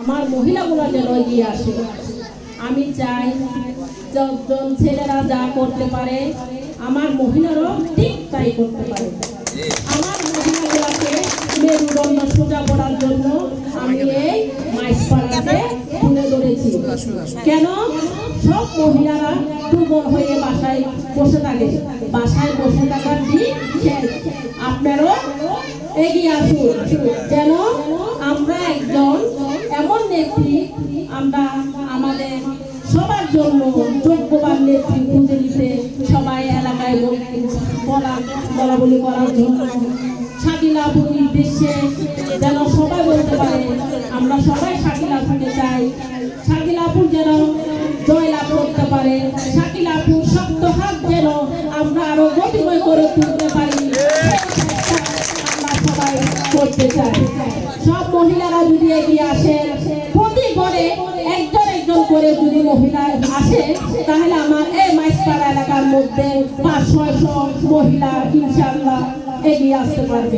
আমার মহিলাগুলো যেন এগিয়ে আসে। আমি চাই যখন ছেলেরা যা করতে পারে, আমার মহিলারাও ঠিক তাই করতে পারে। আমার মহিলাগুলোকে মেরুদণ্ড সোজা করার জন্য আমি এই মাইসপাড়াতে তুলে ধরেছি। কেন? সব মহিলারা দুর্বল হয়ে বাসায় বসে থাকে। বাসায় বসে থাকার শেষ। আপনারও এগিয়ে আসুন। যেন নেত্রী আমরা আমাদের সবার জন্য যোগ্যবান নেত্রী খুঁজে নিতে সবাই এলাকায় বলা বলা বলি করার জন্য। শাকিলাপুর নির্দেশে যেন সবাই বলতে পারে, আমরা সবাই শাকিলাপুরকে চাই। শাকিলাপুর যেন জয়লাভ করতে পারে শাকিলাপুর শক্ত হাত যেন আমরা আরও গতিময় করে তুলতে পারি। আমরা সবাই করতে চাই। সব মহিলারা যদি এগিয়ে আসে করে যদি মহিলা আসে, তাহলে আমার এই মাইসপাড়া এলাকার মধ্যে পাঁচ ছয়শো মহিলা ইনশাল্লাহ এগিয়ে আসতে পারবে।